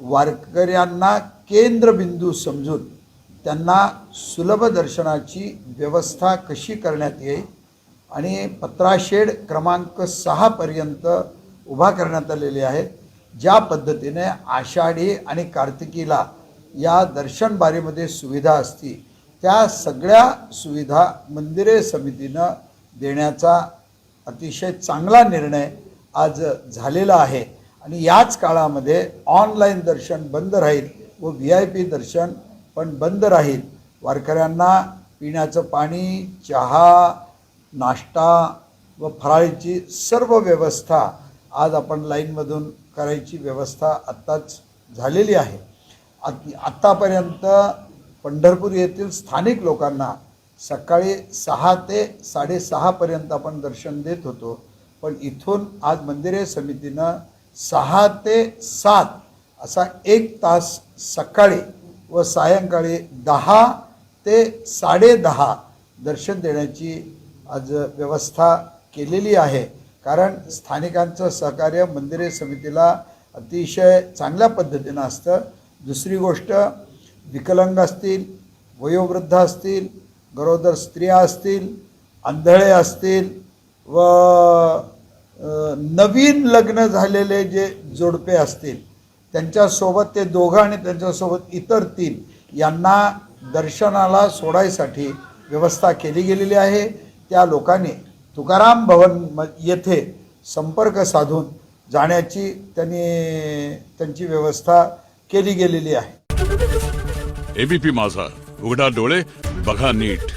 वारकऱ्यांना केंद्रबिंदू समजून त्यांना सुलभ दर्शनाची व्यवस्था कशी करण्यात येईल आणि पत्राशेड क्रमांक सहापर्यंत उभा करण्यात आलेले आहेत. ज्या पद्धतीने आषाढी आणि कार्तिकीला या दर्शनबारीमध्ये सुविधा असती त्या सगळ्या सुविधा मंदिरे समितीनं देण्याचा अतिशय चांगला निर्णय आज झालेला आहे. आणि याच काळामध्ये ऑनलाईन दर्शन बंद राहील व व्ही आय पी दर्शन पण बंद राहील. वारकऱ्यांना पिण्याचं पाणी चहा नाश्ता व फराळीची सर्व व्यवस्था आज आपण लाईनमधून करायची व्यवस्था आत्ताच झालेली आहे. आत आत्तापर्यंत पंढरपूर येथील स्थानिक लोकांना सकाळी सहा ते साडेसहापर्यंत आपण दर्शन देत होतो. पण इथून आज मंदिरे समितीनं सहा ते सात असा एक तास सकाळी व सायंकाळी दहा ते साडेदहा दर्शन देण्याची आज व्यवस्था केलेली आहे. कारण स्थानिकांचं सहकार्य मंदिरे समितीला अतिशय चांगल्या पद्धतीनं असतं. दुसरी गोष्ट विकलांग असतील वयोवृद्ध असतील गरोदर स्त्रिया असतील आंधळे असतील व नवीन लग्न झालेले जे जोडपे असतील त्यांच्यासोबत ते दोघं आणि त्यांच्यासोबत इतर तीन यांना दर्शनाला सोडायसाठी व्यवस्था केली गेलेली आहे. त्या लोकांनी तुकाराम भवन म येथे संपर्क साधून जाण्याची त्यांनी त्यांची व्यवस्था केली गेलेली आहे. एबीपी माझा. उघडा डोळे बघा नीट.